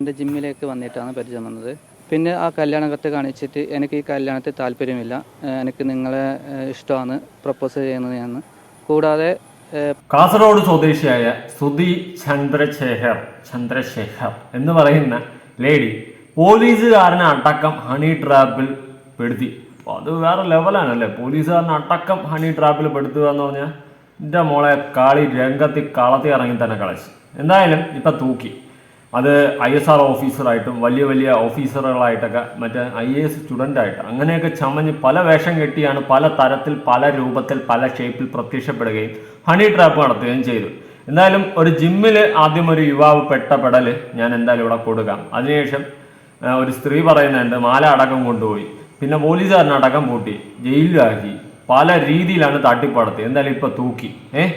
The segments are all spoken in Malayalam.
എന്റെ ജിമ്മിലേക്ക് വന്നിട്ടാണ് പരിചയം വന്നത് പിന്നെ ആ കല്യാണകത്ത് കാണിച്ചിട്ട് എനിക്ക് ഈ കല്യാണത്തിൽ താല്പര്യമില്ല. എനിക്ക് നിങ്ങളെ ഇഷ്ടമാണ് പ്രപ്പോസ് ചെയ്യുന്നത് ഞാൻ കൂടാതെ കാസർഗോഡ് സ്വദേശിയായ സുധി ചന്ദ്രശേഖർ ചന്ദ്രശേഖർ എന്ന് പറയുന്ന ലേഡി പോലീസുകാരനെ അടക്കം ഹണി ട്രാപ്പിൽ പെടുത്തി. അപ്പോൾ അത് വേറെ ലെവലാണല്ലേ പോലീസുകാരനെ അടക്കം ഹണി ട്രാപ്പിൽ പെടുത്തുക എന്ന് പറഞ്ഞാൽ എന്റെ മോളെ കാളി രംഗത്തി കളത്തി ഇറങ്ങി തന്നെ കളച്ച്. എന്തായാലും ഇപ്പം തൂക്കി. അത് ഐ എസ് ആർ ഓഫീസറായിട്ടും വലിയ വലിയ ഓഫീസറുകളായിട്ടൊക്കെ മറ്റേ ഐ എ എസ് സ്റ്റുഡന്റായിട്ട് അങ്ങനെയൊക്കെ ചമഞ്ഞ് പല വേഷം കെട്ടിയാണ് പല തരത്തിൽ പല രൂപത്തിൽ പല ഷേപ്പിൽ പ്രത്യക്ഷപ്പെടുകയും ഹണി ട്രാപ്പ് നടത്തുകയും ചെയ്തു. എന്തായാലും ഒരു ജിമ്മിൽ ആദ്യം ഒരു യുവാവ് പെട്ട പെടൽ ഞാൻ എന്തായാലും ഇവിടെ കൊടുക്കാം. അതിനുശേഷം ഒരു സ്ത്രീ പറയുന്നുണ്ട് മാല അടക്കം കൊണ്ടുപോയി. പിന്നെ പോലീസുകാരനെ അടക്കം പൂട്ടി. ജയിലിലാക്കി. പല രീതിയിലാണ് തട്ടിപ്പടത്തി എന്തായാലും ഇപ്പൊ തൂക്കി. ഏഹ്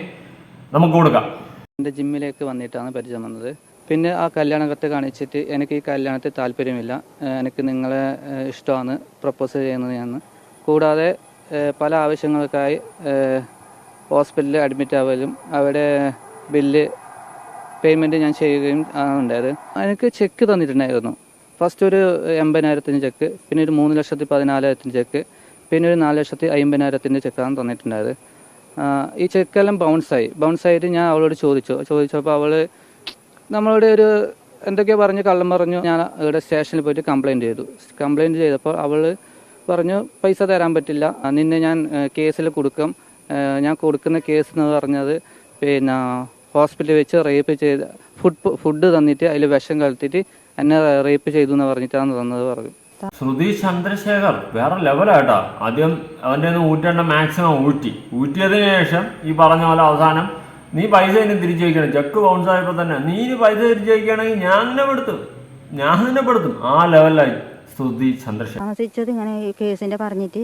നമുക്ക് കൊടുക്കാം. എന്റെ ജിമ്മിലേക്ക് വന്നിട്ടാണ് പരിചയം വന്നത്. പിന്നെ ആ കല്യാണകത്ത് കാണിച്ചിട്ട് എനിക്ക് ഈ കല്യാണത്തിൽ താല്പര്യമില്ല. എനിക്ക് നിങ്ങളെ ഇഷ്ടമാണ്. പ്രപ്പോസ് ചെയ്യുന്നത് ഞാൻ കൂടാതെ പല ആവശ്യങ്ങൾക്കായി ഹോസ്പിറ്റലിൽ അഡ്മിറ്റ് ആവലും അവിടെ ബില്ല് പേയ്മെന്റ് ഞാൻ ചെയ്യുകയും ആണ് ഉണ്ടായത്. എനിക്ക് ചെക്ക് തന്നിട്ടുണ്ടായിരുന്നു. ഫസ്റ്റ് ഒരു എൺപതിനായിരത്തിന് ചെക്ക് പിന്നെ ഒരു മൂന്ന് ലക്ഷത്തി പതിനാലായിരത്തിന് ചെക്ക് പിന്നെ ഒരു നാല് ലക്ഷത്തി അമ്പതിനായിരത്തിന്റെ ചെക്കാണ് തന്നിട്ടുണ്ടായത്. ഈ ചെക്കെല്ലാം ബൗൺസായി ബൗൺസായിട്ട് ഞാൻ അവളോട് ചോദിച്ചു. ചോദിച്ചപ്പോൾ അവൾ നമ്മളോട് ഒരു എന്തൊക്കെയോ പറഞ്ഞ് കള്ളം പറഞ്ഞു. ഞാൻ ഇവിടെ സ്റ്റേഷനിൽ പോയിട്ട് കംപ്ലൈന്റ് ചെയ്തു. കംപ്ലൈന്റ് ചെയ്തപ്പോൾ അവൾ പറഞ്ഞു പൈസ തരാൻ പറ്റില്ല. നിന്നെ ഞാൻ കേസിൽ കൊടുക്കും. ഞാൻ കൊടുക്കുന്ന കേസ് എന്ന് പറഞ്ഞത് പിന്നെ ഹോസ്പിറ്റലിൽ വെച്ച് റേപ്പ് ചെയ്ത് ഫുഡ് ഫുഡ് തന്നിട്ട് അതിൽ വിഷം കലർത്തിയിട്ട് എന്നെ റേപ്പ് ചെയ്തു എന്ന് പറഞ്ഞിട്ടാണ് തന്നത് പറഞ്ഞു. ശ്രുതി ചന്ദ്രശേഖർ വേറെ ലെവലായിട്ടാ ആദ്യം അവന്റെ ഊറ്റേണ്ട മാക്സിമം ഊറ്റി. ഊറ്റിയതിനു ശേഷം ഈ പറഞ്ഞ പോലെ അവസാനം നീ പൈസ ഇനി തിരിച്ചു വയ്ക്കണം ചെക്ക് ബൗൺസ് ആയപ്പോൾ തന്നെ നീ ഇനി പൈസ തിരിച്ചു വയ്ക്കുകയാണെങ്കിൽ ഞാൻ നിന്നെ പെടുത്തും. ഞാൻ നിന്നെ പെടുത്തും. ആ ലെവലായി സ്തുതി സന്ദർശനം താമസിച്ചത് ഇങ്ങനെ ഈ കേസിന്റെ പറഞ്ഞിട്ട്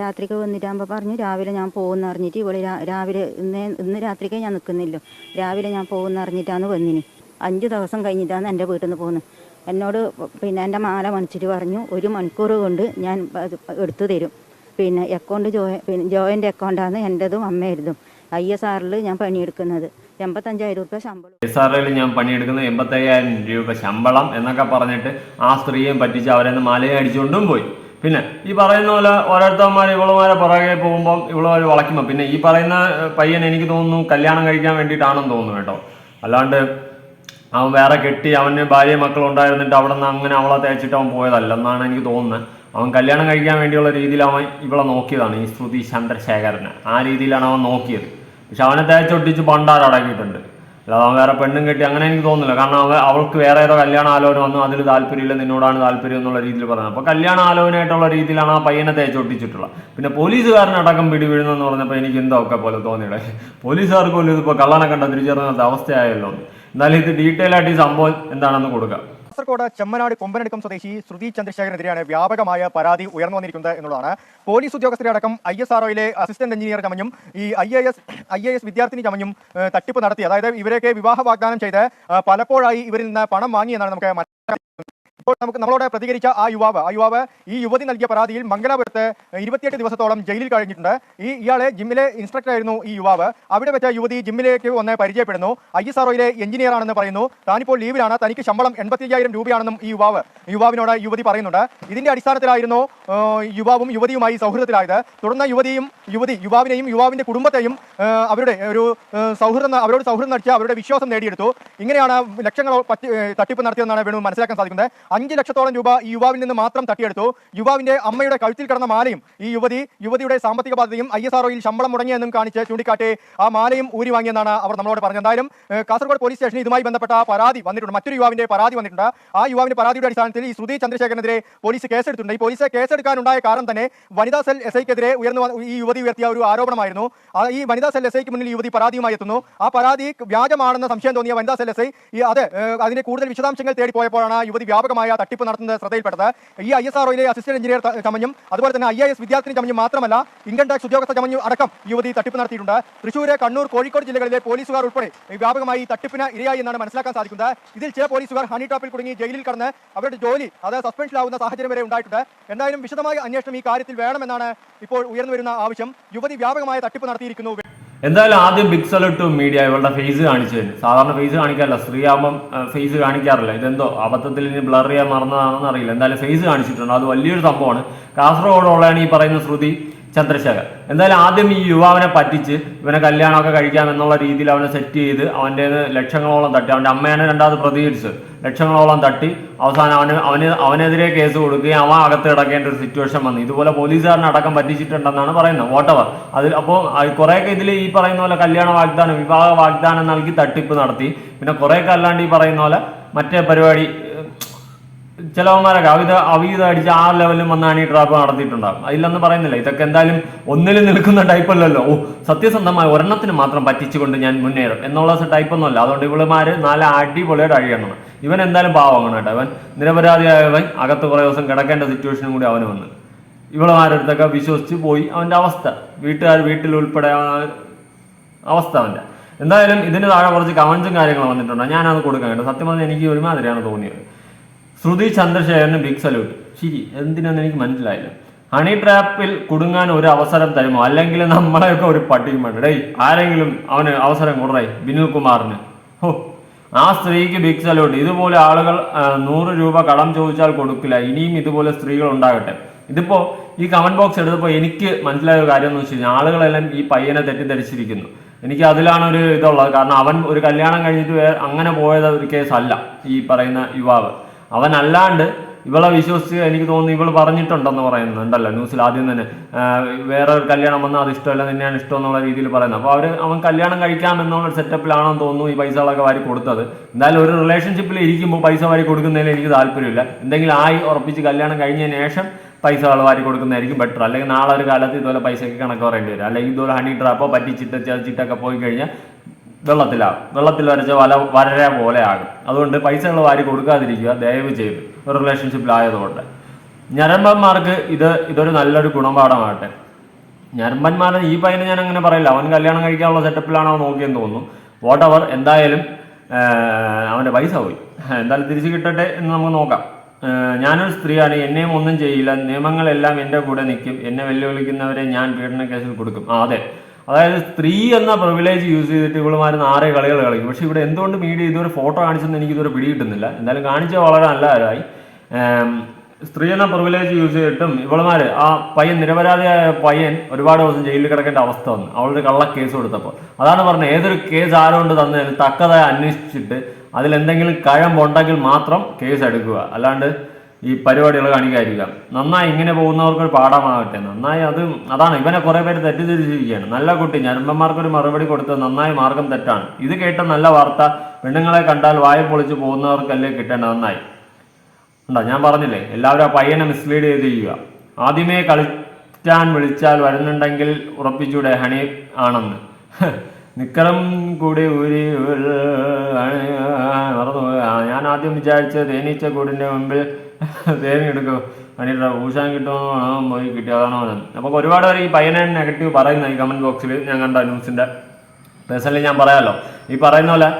രാത്രിക്ക് വന്നിട്ടാകുമ്പോൾ പറഞ്ഞു രാവിലെ ഞാൻ പോകുമെന്ന് അറിഞ്ഞിട്ട് ഇവിടെ രാവിലെ ഇന്ന് ഇന്ന് രാത്രിക്കേ ഞാൻ നിൽക്കുന്നില്ല. രാവിലെ ഞാൻ പോകുമെന്ന് അറിഞ്ഞിട്ടാണ് വന്നിന്. അഞ്ച് ദിവസം കഴിഞ്ഞിട്ടാണ് എന്റെ വീട്ടിൽ നിന്ന് പോകുന്നത്. എന്നോട് പിന്നെ എന്റെ മാല മണിച്ചിട്ട് പറഞ്ഞു ഒരു മണിക്കൂർ കൊണ്ട് ഞാൻ എടുത്തു തരും. പിന്നെ അക്കൗണ്ട് ജോയിൻ ജോയിന്റ് അക്കൗണ്ടാണ് എന്റെതും അമ്മയുടേതും ഐ എസ് ആറിൽ ഞാൻ പണിയെടുക്കുന്നത്. എൺപത്തഞ്ചായിരം രൂപ ശമ്പളം. എസ് ഐയിൽ ഞാൻ പണിയെടുക്കുന്നത് എൺപത്തയ്യായിരം രൂപ ശമ്പളം എന്നൊക്കെ പറഞ്ഞിട്ട് ആ സ്ത്രീയെ പറ്റിച്ച് അവരെ നിന്ന് മലയെ അടിച്ചുകൊണ്ടും പോയി. പിന്നെ ഈ പറയുന്ന പോലെ ഓരോരുത്തന്മാർ ഇവളുമാരെ പുറകെ പോകുമ്പോൾ ഇവളുമാർ വളയ്ക്കുമ്പോൾ പിന്നെ ഈ പറയുന്ന പയ്യൻ എനിക്ക് തോന്നുന്നു കല്യാണം കഴിക്കാൻ വേണ്ടിയിട്ടാണെന്ന് തോന്നുന്നു കേട്ടോ. അല്ലാണ്ട് അവൻ വേറെ കെട്ടി അവന് ഭാര്യ മക്കൾ ഉണ്ടായിരുന്നിട്ട് അവിടെ നിന്ന് അങ്ങനെ അവളെ തേച്ചിട്ട് അവൻ പോയതല്ല എന്നാണ് എനിക്ക് തോന്നുന്നത്. അവൻ കല്യാണം കഴിക്കാൻ വേണ്ടിയുള്ള രീതിയിൽ അവൻ ഇവളെ നോക്കിയതാണ് ഈ ശ്രുതി ചന്ദ്രശേഖരനെ. ആ രീതിയിലാണ് അവൻ നോക്കിയത്. പക്ഷെ അവനെ തേച്ചൊട്ടിച്ച് പണ്ടാരടക്കിയിട്ടുണ്ട് അല്ലാതെ അവൻ വേറെ പെണ്ണും കെട്ടി അങ്ങനെ എനിക്ക് തോന്നുന്നില്ല. കാരണം അവൻ അവൾക്ക് വേറെ ഏതോ കല്യാണ ആലോചന വന്നു. അതിൽ താല്പര്യമില്ല നിന്നോടാണ് താല്പര്യം എന്നുള്ള രീതിയിൽ പറഞ്ഞത് അപ്പോൾ കല്യാണ ആലോചനയായിട്ടുള്ള രീതിയിലാണ് ആ പയ്യനെ തേച്ചൊട്ടിച്ചിട്ടുള്ളത് പിന്നെ പോലീസുകാരനടക്കം പിടി വീഴുന്നെന്ന് പറഞ്ഞപ്പോൾ എനിക്ക് എന്തോ ഒക്കെ പോലെ തോന്നിയിടേ പോലീസുകാർക്ക് പോലും ഇതിപ്പോൾ കള്ളനെ കണ്ട തിരിച്ചറിഞ്ഞ അവസ്ഥയായല്ലോ. എന്ന്. എന്നാലും ഇത് ഡീറ്റെയിൽ ആയിട്ട് ഈ സംഭവം എന്താണെന്ന് കൊടുക്കാം. കാസർഗോഡ് ചെമ്മനാട് കൊമ്പനടുക്കം സ്വദേശി ശ്രുതി ചന്ദ്രശേഖരനെതിരെയാണ് വ്യാപകമായ പരാതി ഉയർന്നു വന്നിരിക്കുന്നത് എന്നുള്ളതാണ്. പോലീസ് ഉദ്യോഗസ്ഥരെ അടക്കം ഐ എസ് ആർഒയിലെ അസിസ്റ്റന്റ് എഞ്ചിനീയർ ചമഞ്ഞും ഈ I A S I A S വിദ്യാർത്ഥിനി ചമഞ്ഞും തട്ടിപ്പ് നടത്തി. അതായത് ഇവരെയൊക്കെ വിവാഹ വാഗ്ദാനം ചെയ്ത് പലപ്പോഴായി ഇവരിൽ നിന്ന് പണം വാങ്ങിയെന്നാണ് നമുക്ക് ഇപ്പോൾ നമുക്ക് നമ്മളോട് പ്രതികരിച്ച ആ യുവാവ് ആ യുവാവ് ഈ യുവതി നൽകിയ പരാതിയിൽ മംഗലാപുരത്ത് ഇരുപത്തിയെട്ട് ദിവസത്തോളം ജയിലിൽ കഴിഞ്ഞിട്ടുണ്ട്. ഈ ഇയാളെ ജിമ്മിലെ ഇൻസ്ട്രക്ടർ ആയിരുന്നു ഈ യുവാവ്. അവിടെ വെച്ച യുവതി ജിമ്മിലേക്ക് വന്ന് പരിചയപ്പെടുന്നു. ഐ എസ് ആർഒയിലെ എഞ്ചിനീയർ ആണെന്ന് പറയുന്നു. താനിപ്പോൾ ലീവിലാണ്. തനിക്ക് ശമ്പളം എൺപത്തി അയ്യായിരം രൂപയാണെന്നും ഈ യുവാവ് യുവാവിനോട് യുവതി പറയുന്നുണ്ട്. ഇതിന്റെ അടിസ്ഥാനത്തിലായിരുന്നു യുവാവും യുവതിയുമായി സൗഹൃദത്തിലായത്. തുടർന്ന് യുവതിയും യുവതി യുവാവിനെയും യുവാവിന്റെ കുടുംബത്തെയും അവരുടെ ഒരു സൗഹൃദം അവരോട് സൗഹൃദം നടിച്ച് അവരുടെ വിശ്വാസം നേടിയെടുത്തു. ഇങ്ങനെയാണ് ഏ, തട്ടിപ്പ് നടത്തിയതെന്നാണ് വേണു മനസ്സിലാക്കാൻ സാധിക്കുന്നത്. അഞ്ച് ലക്ഷത്തോളം രൂപ ഈ യുവാവിൽ നിന്ന് മാത്രം തട്ടിയെടുത്തു. യുവാവിന്റെ അമ്മയുടെ കഴുത്തിൽ കിടന്ന മാലയും ഈ യുവതി യുവതിയുടെ സാമ്പത്തിക ബാധ്യതയും ഐ എസ് ആർഒയിൽ ശമ്പളം മുടങ്ങിയെന്നും കാണിച്ച് ചൂണ്ടിക്കാട്ടി ആ മാലയും ഊരി വാങ്ങിയെന്നാണ് അവർ നമ്മളോട് പറഞ്ഞത്. എന്തായാലും കാസർഗോഡ് പോലീസ് സ്റ്റേഷനിൽ ഇതുമായി ബന്ധപ്പെട്ട പരാതി വന്നിട്ടുണ്ട്. മറ്റൊരു യുവാവിന്റെ പരാതി വന്നിട്ടുണ്ട്. ആ യുവാവിന്റെ പരാതിയുടെ അടിസ്ഥാനത്തിൽ ഈ ശ്രുതി ചന്ദ്രശേഖരനെതിരെ പോലീസ് കേസെടുത്തിട്ടുണ്ട്. ഈ പോലീസ് കേസെടുക്കാനുണ്ടായ കാരണം തന്നെ വനിതാ സെൽ എസ് ഐക്കെതിരെ ഉയർന്നു ഈ യുവതി ഉയർത്തിയ ഒരു ആരോപണമായിരുന്നു. ഈ വനിതാ സെൽ എസ് ഐക്ക് മുന്നിൽ യുവതി പരാതിയുമായി എത്തുന്നു. ആ പരാതി വ്യാജമാണെന്ന സംശയം തോന്നിയ വനിതാ സെൽ എസ് ഐ അതെ അത് അതിന്റെ കൂടുതൽ വിശദാംശങ്ങൾ തേടി പോയപ്പോഴാണ് യുവതി വ്യാപകമായ തട്ടിപ്പ് നടത്തുന്നത് ശ്രദ്ധയിൽപ്പെട്ടത് ഈ ഐ എസ് ആർഒയിലെ അസിസ്റ്റന്റ് എഞ്ചിനീയർ ചമഞ്ഞും അതുപോലെ തന്നെ ഐ എ എസ് വിദ്യാർത്ഥിനി ചമഞ്ഞും മാത്രമല്ല ഇൻകം ടാക്സ് ഉദ്യോഗസ്ഥ ചമഞ്ഞും അടക്കം യുവതി തട്ടിപ്പ് നടത്തിയിട്ടുണ്ട്. തൃശ്ശൂര് കണ്ണൂർ കോഴിക്കോട് ജില്ലകളിലെ പോലീസുകാർ ഉൾപ്പെടെ വ്യാപകമായി തട്ടിപ്പിന് ഇരയായി എന്നാണ് മനസ്സിലാക്കാൻ സാധിക്കുന്നത്. ഇതിൽ ചില പോലീസുകാർ ഹണി ട്രാപ്പിൽ കുടുങ്ങി ജയിലിൽ കടന്ന് അവരുടെ ജോലി അത് സസ്പെൻഷനിലാവുന്ന സാഹചര്യം വരെ ഉണ്ടായിട്ടുണ്ട്. എന്തായാലും വിശദമായ അന്വേഷണം ഈ കാര്യത്തിൽ വേണമെന്നാണ് ഇപ്പോൾ ഉയർന്നു വരുന്ന ആവശ്യം. യുവതി വ്യാപകമായ തട്ടിപ്പ് നടത്തിയിരിക്കുന്നു. എന്തായാലും ആദ്യം ബിഗ് ടു മീഡിയ ഇവളുടെ ഫേസ് കാണിച്ചു തരും. സാധാരണ ഫേസ് കാണിക്കാറില്ല. സ്ത്രീ സ്ത്രീയാകുമ്പം ഫേസ് കാണിക്കാറില്ല. ഇതെന്തോ അബദ്ധത്തിൽ ഇനി ബ്ലർ ചെയ്യാൻ മറന്നതാണെന്ന് അറിയില്ല. എന്തായാലും ഫേസ് കാണിച്ചിട്ടുണ്ട്. അത് വലിയൊരു സംഭവമാണ്. കാസർഗോഡുള്ളതാണ് ഈ പറയുന്ന ശ്രുതി. ചന്ദ്രശേഖർ. എന്തായാലും ആദ്യം ഈ യുവാവിനെ പറ്റിച്ച് ഇവനെ കല്യാണമൊക്കെ കഴിക്കാം എന്നുള്ള രീതിയിൽ അവനെ സെറ്റ് ചെയ്ത് അവന്റെ ലക്ഷങ്ങളോളം തട്ടി. അവന്റെ അമ്മേനെ രണ്ടാമത് പ്രതികരിച്ച് ലക്ഷങ്ങളോളം തട്ടി. അവസാനം അവന് അവന് അവനെതിരെ കേസ് കൊടുക്കുകയും അവൻ അകത്ത് കിടക്കേണ്ട ഒരു സിറ്റുവേഷൻ വന്നു. ഇതുപോലെ പോലീസുകാരനെ അടക്കം പറ്റിച്ചിട്ടുണ്ടെന്നാണ് പറയുന്നത്. വോട്ടവർ അതിൽ അപ്പോൾ കുറേയൊക്കെ ഇതിൽ ഈ പറയുന്ന പോലെ കല്യാണ വാഗ്ദാനം വിവാഹ വാഗ്ദാനം നൽകി തട്ടിപ്പ് നടത്തി. പിന്നെ കുറേയൊക്കെ അല്ലാണ്ട് ഈ പറയുന്ന പോലെ മറ്റേ പരിപാടി ചിലവന്മാരൊക്കെ അവിധ അവിഹിതം അടിച്ച് ആ ലെവലിലും വന്നാണ് ഈ ട്രാപ്പ് നടത്തിയിട്ടുണ്ടാകും അതിലൊന്നും പറയുന്നില്ല. ഇതൊക്കെ എന്തായാലും ഒന്നിൽ നിൽക്കുന്ന ടൈപ്പ് അല്ലല്ലോ. ഓ സത്യസന്ധമായ ഒരെണ്ണത്തിന് മാത്രം പറ്റിച്ചുകൊണ്ട് ഞാൻ മുന്നേറും എന്നുള്ള ടൈപ്പ് ഒന്നുമല്ല. അതുകൊണ്ട് ഇവളുമാര് നാല് അടിപൊളിയായിട്ട് അഴിയണം ഇവൻ എന്തായാലും പാവമാണ് കേട്ടോ. അവൻ നിരപരാധിയായവൻ അകത്ത് കുറേ ദിവസം കിടക്കേണ്ട സിറ്റുവേഷനും കൂടി അവന് വന്നു. ഇവളുമാരടുത്തൊക്കെ വിശ്വസിച്ച് പോയി അവന്റെ അവസ്ഥ. വീട്ടുകാർ വീട്ടിൽ ഉൾപ്പെടെ അവസ്ഥ അവന്റെ. എന്തായാലും ഇതിന് താഴെ കുറച്ച് കമന്റ്സും കാര്യങ്ങളും വന്നിട്ടുണ്ട്. ഞാനത് കൊടുക്കാൻ കേട്ടോ. സത്യം പറഞ്ഞാൽ എനിക്ക് ഒരുമാതിരിയാണ് തോന്നിയത്. ശ്രുതി ചന്ദ്രശേഖരന് ബിഗ് സല്യൂട്ട് ശരി എന്തിനാന്ന് എനിക്ക് മനസ്സിലായില്ല. ഹണി ട്രാപ്പിൽ കുടുങ്ങാൻ ഒരു അവസരം തരുമോ? അല്ലെങ്കിൽ നമ്മളെയൊക്കെ ഒരു പട്ടിയും വേണ്ട ഡേയ് ആരെങ്കിലും അവന് അവസരം കൊടുറേ ബിനിൽ കുമാറിന് ഹോ ആ സ്ത്രീക്ക് ബിഗ് സല്യൂട്ട് ഇതുപോലെ ആളുകൾ നൂറ് രൂപ കടം ചോദിച്ചാൽ കൊടുക്കില്ല. ഇനിയും ഇതുപോലെ സ്ത്രീകൾ ഉണ്ടാകട്ടെ. ഇതിപ്പോ ഈ കമന്റ് ബോക്സ് എടുത്തപ്പോൾ എനിക്ക് മനസ്സിലായ കാര്യം എന്ന് വെച്ച് കഴിഞ്ഞാൽ ആളുകളെല്ലാം ഈ പയ്യനെ തെറ്റിദ്ധരിച്ചിരിക്കുന്നു. എനിക്ക് അതിലാണ് ഒരു ഇതുള്ളത്. കാരണം അവൻ ഒരു കല്യാണം കഴിഞ്ഞിട്ട് അങ്ങനെ പോയത് ഒരു കേസല്ല ഈ പറയുന്ന യുവാവ്. അവൻ അല്ലാണ്ട് ഇവളെ വിശ്വസിച്ച് എനിക്ക് തോന്നുന്നു ഇവൾ പറഞ്ഞിട്ടുണ്ടെന്ന് പറയുന്നുണ്ടല്ലോ ന്യൂസിൽ ആദ്യം തന്നെ. വേറെ ഒരു കല്യാണം വന്നാൽ അത് ഇഷ്ടമല്ല നിന്നെയാണ് ഇഷ്ടം എന്നുള്ള രീതിയിൽ പറയുന്നത് അപ്പോൾ അവർ അവൻ കല്യാണം കഴിക്കാം എന്നുള്ള സെറ്റപ്പിലാണെന്ന് തോന്നുന്നു ഈ പൈസകളൊക്കെ വാരി കൊടുത്തത്. എന്തായാലും ഒരു റിലേഷൻഷിപ്പിൽ ഇരിക്കുമ്പോൾ പൈസ വാരി കൊടുക്കുന്നതിൽ എനിക്ക് താല്പര്യമില്ല. എന്തെങ്കിലും ആയി ഉറപ്പിച്ച് കല്യാണം കഴിഞ്ഞതിന് ശേഷം പൈസകൾ വാരി കൊടുക്കുന്നതായിരിക്കും ബെറ്റർ അല്ലെങ്കിൽ നാളെ ഒരു കാലത്ത് ഇതുപോലെ പൈസയ്ക്ക് കണക്ക് പറയേണ്ടി വരും. അല്ലെങ്കിൽ ഇതുപോലെ ഹണി ട്രാപ്പോ പറ്റിച്ചിട്ട് ചതിച്ചിട്ടൊക്കെ പോയി കഴിഞ്ഞാൽ വെള്ളത്തിലാകും വെള്ളത്തിൽ വരച്ച വല വരര പോലെ ആകും അതുകൊണ്ട് പൈസ നിങ്ങൾ വാരി കൊടുക്കാതിരിക്കുക ദയവ് ചെയ്ത്. ഒരു റിലേഷൻഷിപ്പിലായതുകൊണ്ട് ഞരമ്പന്മാർക്ക് ഇത് ഇതൊരു നല്ലൊരു ഗുണപാഠമാകട്ടെ. ഞരമ്പന്മാരെ ഈ പയ്യനെ ഞാൻ അങ്ങനെ പറയില്ല. അവൻ കല്യാണം കഴിക്കാനുള്ള സെറ്റപ്പിലാണോ നോക്കിയെന്ന് തോന്നുന്നു. വാട്ട് അവർ എന്തായാലും അവന്റെ പൈസ പോയി. എന്തായാലും തിരിച്ചു കിട്ടട്ടെ എന്ന് നമുക്ക് നോക്കാം. ഞാനൊരു സ്ത്രീയാണ്. എന്നെയും ഒന്നും ചെയ്യില്ല. നിയമങ്ങളെല്ലാം എന്റെ കൂടെ നിൽക്കും. എന്നെ വെല്ലുവിളിക്കുന്നവരെ ഞാൻ പീഡന കേസിൽ കൊടുക്കും. ആ അതെ. അതായത് സ്ത്രീ എന്ന പ്രിവിലേജ് യൂസ് ചെയ്തിട്ട് ഇവളുമാര് ആറ് കളികൾ കളിക്കും. പക്ഷെ ഇവിടെ എന്തുകൊണ്ട് മീഡിയ ഇതുവരെ ഫോട്ടോ കാണിച്ചെന്ന് എനിക്ക് ഇതുവരെ പിടികിട്ടുന്നില്ല? എന്തായാലും കാണിച്ച വളരെ നല്ല കാര്യമായി. സ്ത്രീ എന്ന പ്രിവിലേജ് യൂസ് ചെയ്തിട്ടും ഇവളുമാര് ആ പയ്യൻ നിരപരാധിയായ പയ്യൻ ഒരുപാട് ദിവസം ജയിലിൽ കിടക്കേണ്ട അവസ്ഥ വന്നു. അവളൊരു കള്ള കേസ് കൊടുത്തപ്പോൾ. അതാണ് പറഞ്ഞത് ഏതൊരു കേസ് ആരോണ്ട് തന്നതിന് തക്കതായി അന്വേഷിച്ചിട്ട് അതിലെന്തെങ്കിലും കഴമ്പുണ്ടെങ്കിൽ മാത്രം കേസ് എടുക്കുക. അല്ലാണ്ട് ഈ പരിപാടികൾ കാണിക്കാതിരിക്കുക നന്നായി ഇങ്ങനെ പോകുന്നവർക്ക് ഒരു പാഠമാകട്ടെ. നന്നായി അത് അതാണ്. ഇവനെ കുറെ പേര് തെറ്റിദ്ധരിച്ചിരിക്കുകയാണ്. നല്ല കുട്ടി ഞരമ്പന്മാർക്കൊരു മറുപടി കൊടുത്ത് നന്നായി മാർഗം തെറ്റാണ്. ഇത് കേട്ട നല്ല വാർത്ത പെണ്ണുങ്ങളെ കണ്ടാൽ വായ പൊളിച്ച് പോകുന്നവർക്കല്ലേ കിട്ടേണ്ട നന്നായി. ഉണ്ടോ ഞാൻ പറഞ്ഞില്ലേ? എല്ലാവരും ആ പയ്യനെ മിസ്ലീഡ് ചെയ്ത് ചെയ്യുക. ആദ്യമേ കളിക്കാൻ വിളിച്ചാൽ വരുന്നുണ്ടെങ്കിൽ ഉറപ്പിച്ചൂടെ ഹണി ആണെന്ന്. നിക്കറും കൂടി ഊരി മറന്നു ഞാൻ ആദ്യം വിചാരിച്ച തേനീച്ച കൂടിന്റെ മുമ്പിൽ തേനി എടുക്കും. ഹണിയുടെ ഊഷാൻ കിട്ടുമെന്നോ പോയി കിട്ടിയതാണോ അപ്പോൾ ഒരുപാട് പേര് ഈ പയ്യനെ നെഗറ്റീവ് പറയുന്ന ഈ കമന്റ് ബോക്സിൽ ഞാൻ കണ്ട ന്യൂസിന്റെ. പേഴ്സണലി ഞാൻ പറയാമല്ലോ ഈ പറയുന്ന പോലെ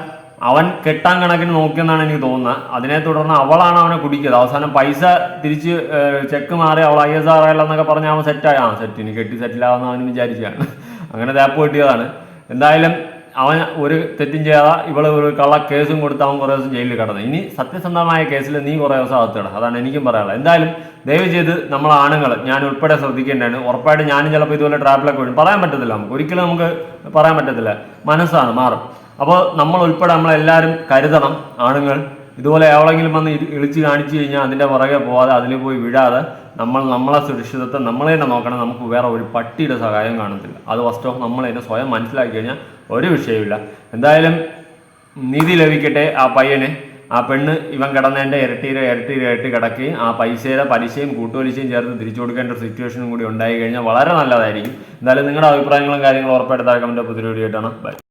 അവൻ കെട്ടാൻ കണക്കിന് നോക്കിയെന്നാണ് എനിക്ക് തോന്നുന്നത്. അതിനെ തുടർന്ന് അവളാണ് അവനെ കുടിക്കുന്നത് അവസാനം പൈസ തിരിച്ച് ചെക്ക് മാറി അവൾ ഐ എസ് ആർ എന്നൊക്കെ പറഞ്ഞ് അവൻ സെറ്റായി ആ സെറ്റ് ഇനി കെട്ടി സെറ്റിലാവുന്ന അവൻ വിചാരിക്കുകയാണ്. അങ്ങനെ താപ്പ് കിട്ടിയതാണ്. എന്തായാലും അവൻ ഒരു തെറ്റും ചെയ്യാതെ ഇവളെ ഒരു കള്ള കേസും കൊടുത്ത് അവൻ കുറേ ദിവസം ജയിലിൽ കിടന്നു. ഇനി സത്യസന്ധമായ കേസിൽ നീ കുറേ ദിവസം അകത്ത് കിടക്കും അതാണ് എനിക്കും പറയാനുള്ളത്. എന്തായാലും ദയവ് ചെയ്ത് നമ്മൾ ആണുങ്ങൾ ഞാൻ ഉൾപ്പെടെ ശ്രദ്ധിക്കേണ്ടതാണ്. ഉറപ്പായിട്ട് ഞാനും ചിലപ്പോൾ ഇതുപോലെ ട്രാപ്പിലൊക്കെ വീഴും പറയാൻ പറ്റത്തില്ല നമുക്ക്. ഒരിക്കലും നമുക്ക് പറയാൻ പറ്റത്തില്ല. മനസ്സാണ് മാറും. അപ്പോൾ നമ്മൾ ഉൾപ്പെടെ നമ്മളെല്ലാവരും കരുതണം. ആണുങ്ങൾ ഇതുപോലെ എവളെങ്കിലും വന്ന് ഇളിച്ച് കാണിച്ചു കഴിഞ്ഞാൽ അതിന്റെ പുറകെ പോവാതെ അതിൽ പോയി വിടാതെ നമ്മൾ നമ്മളെ സുരക്ഷിതത്വം നമ്മൾ തന്നെ നോക്കണം നമുക്ക് വേറെ ഒരു പട്ടിയുടെ സഹായം കാണത്തില്ല. അത് ഫസ്റ്റ് ഓഫ് നമ്മൾ തന്നെ സ്വയം മനസ്സിലാക്കി കഴിഞ്ഞാൽ ഒരു വിഷയമില്ല എന്തായാലും നീതി ലഭിക്കട്ടെ ആ പയ്യന്. ആ പെണ്ണ് ഇവൻ കിടന്നതിന്റെ ഇരട്ടിയിര ഇരട്ടി ഇരട്ടി കിടക്കുകയും ആ പൈസയുടെ പലിശയും കൂട്ടുപലിശയും ചേർത്ത് തിരിച്ചു കൊടുക്കേണ്ട ഒരു സിറ്റുവേഷനും കൂടി ഉണ്ടായി കഴിഞ്ഞാൽ വളരെ നല്ലതായിരിക്കും. എന്തായാലും നിങ്ങളുടെ അഭിപ്രായങ്ങളും കാര്യങ്ങളും ഉറപ്പായിട്ട് താഴെ പറ്റുന്ന പുതിയ വീഡിയോ ആയിട്ടാണ് ബൈ